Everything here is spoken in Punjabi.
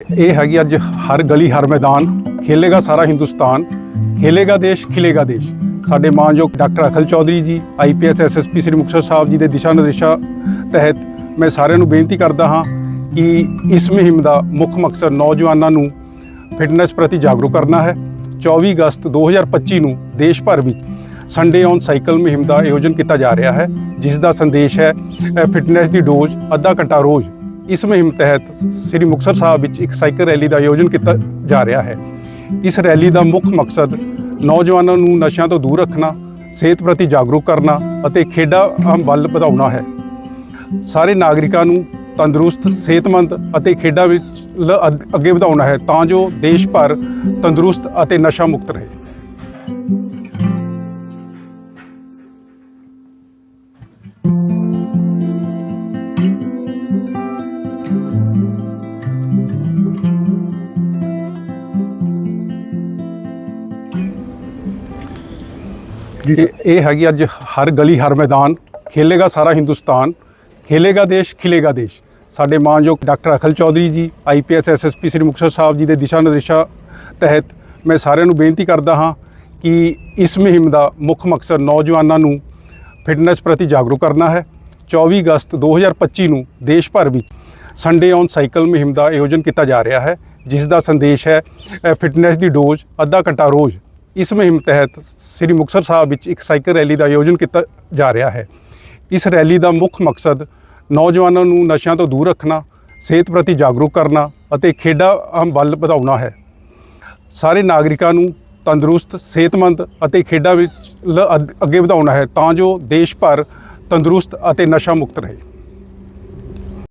ਇਹ ਹੈਗੀ ਅੱਜ ਹਰ ਗਲੀ, ਹਰ ਮੈਦਾਨ। ਖੇਲੇਗਾ ਸਾਰਾ ਹਿੰਦੁਸਤਾਨ। ਖੇਲੇਗਾ ਦੇਸ਼, ਖਿਲੇਗਾ ਦੇਸ਼। ਸਾਡੇ ਮਾਨਯੋਗ doctor Akhil Chaudhary ji IPS SSP Shri Muktsar Sahib ji ਦੇ ਦਿਸ਼ਾ ਨਿਰਦੇਸ਼ਾਂ ਤਹਿਤ ਮੈਂ ਸਾਰਿਆਂ ਨੂੰ ਬੇਨਤੀ ਕਰਦਾ ਹਾਂ ਕਿ ਇਸ ਮੁਹਿੰਮ ਦਾ ਮੁੱਖ ਮਕਸਦ ਨੌਜਵਾਨਾਂ ਨੂੰ ਫਿਟਨੈਸ ਪ੍ਰਤੀ ਜਾਗਰੂਕ ਕਰਨਾ ਹੈ। 24 ਅਗਸਤ 2025 ਨੂੰ ਦੇਸ਼ ਭਰ ਵਿੱਚ ਸੰਡੇ ਔਨ ਸਾਈਕਲ ਮੁਹਿੰਮ ਦਾ ਆਯੋਜਨ ਕੀਤਾ ਜਾ ਰਿਹਾ ਹੈ, ਜਿਸ ਦਾ ਸੰਦੇਸ਼ ਹੈ ਫਿਟਨੈਸ ਦੀ ਡੋਜ਼ ਅੱਧਾ ਘੰਟਾ ਰੋਜ਼ ਇਸ ਮੁਹਿੰਮ ਤਹਿਤ ਸ੍ਰੀ ਮੁਕਤਸਰ ਸਾਹਿਬ ਵਿੱਚ ਇੱਕ ਸਾਈਕਲ ਰੈਲੀ ਦਾ ਆਯੋਜਨ ਕੀਤਾ ਜਾ ਰਿਹਾ ਹੈ। ਇਸ ਰੈਲੀ ਦਾ ਮੁੱਖ ਮਕਸਦ ਨੌਜਵਾਨਾਂ ਨੂੰ ਨਸ਼ਿਆਂ ਤੋਂ ਦੂਰ ਰੱਖਣਾ, ਸਿਹਤ ਪ੍ਰਤੀ ਜਾਗਰੂਕ ਕਰਨਾ ਅਤੇ ਖੇਡਾਂ ਵੱਲ ਵਧਾਉਣਾ ਹੈ। ਸਾਰੇ ਨਾਗਰਿਕਾਂ ਨੂੰ ਤੰਦਰੁਸਤ, ਸਿਹਤਮੰਦ ਅਤੇ ਖੇਡਾਂ ਵਿੱਚ ਲ- ਅੱਗੇ ਵਧਾਉਣਾ ਹੈ ਤਾਂ ਜੋ ਦੇਸ਼ ਭਰ ਤੰਦਰੁਸਤ ਅਤੇ ਨਸ਼ਾ ਮੁਕਤ ਰਹੇ। ਇਹ ਇਹ ਹੈਗੀ ਅੱਜ ਹਰ ਗਲੀ, ਹਰ ਮੈਦਾਨ। ਖੇਲੇਗਾ ਸਾਰਾ ਹਿੰਦੁਸਤਾਨ। ਖੇਲੇਗਾ ਦੇਸ਼, ਖਿਲੇਗਾ ਦੇਸ਼। ਸਾਡੇ ਮਾਨਯੋਗ doctor Akhil Chaudhary ji IPS SSP Shri Muktsar Sahib ji ਦੇ ਦਿਸ਼ਾ ਨਿਰਦੇਸ਼ਾਂ ਤਹਿਤ ਮੈਂ ਸਾਰਿਆਂ ਨੂੰ ਬੇਨਤੀ ਕਰਦਾ ਹਾਂ ਕਿ ਇਸ ਮੁਹਿੰਮ ਦਾ ਮੁੱਖ ਮਕਸਦ ਨੌਜਵਾਨਾਂ ਨੂੰ ਫਿਟਨੈਸ ਪ੍ਰਤੀ ਜਾਗਰੂਕ ਕਰਨਾ ਹੈ। 24 ਅਗਸਤ 2025 ਨੂੰ ਦੇਸ਼ ਭਰ ਵਿੱਚ ਸੰਡੇ ਔਨ ਸਾਈਕਲ ਮੁਹਿੰਮ ਦਾ ਆਯੋਜਨ ਕੀਤਾ ਜਾ ਰਿਹਾ ਹੈ, ਜਿਸ ਦਾ ਸੰਦੇਸ਼ ਹੈ ਫਿਟਨੈਸ ਦੀ ਡੋਜ਼, ਅੱਧਾ ਘੰਟਾ ਰੋਜ਼ ਇਸ ਮੁਹਿੰਮ ਤਹਿਤ ਸ੍ਰੀ ਮੁਕਤਸਰ ਸਾਹਿਬ ਵਿੱਚ ਇੱਕ ਸਾਈਕਲ ਰੈਲੀ ਦਾ ਆਯੋਜਨ ਕੀਤਾ ਜਾ ਰਿਹਾ ਹੈ। ਇਸ ਰੈਲੀ ਦਾ ਮੁੱਖ ਮਕਸਦ ਨੌਜਵਾਨਾਂ ਨੂੰ ਨਸ਼ਿਆਂ ਤੋਂ ਦੂਰ ਰੱਖਣਾ, ਸਿਹਤ ਪ੍ਰਤੀ ਜਾਗਰੂਕ ਕਰਨਾ ਅਤੇ ਖੇਡਾਂ ਵੱਲ ਵਧਾਉਣਾ ਹੈ। ਸਾਰੇ ਨਾਗਰਿਕਾਂ ਨੂੰ ਤੰਦਰੁਸਤ, ਸਿਹਤਮੰਦ ਅਤੇ ਖੇਡਾਂ ਵਿੱਚ ਲ- ਅੱਗੇ ਵਧਾਉਣਾ ਹੈ ਤਾਂ ਜੋ ਦੇਸ਼ ਭਰ ਤੰਦਰੁਸਤ ਅਤੇ ਨਸ਼ਾ ਮੁਕਤ ਰਹੇ।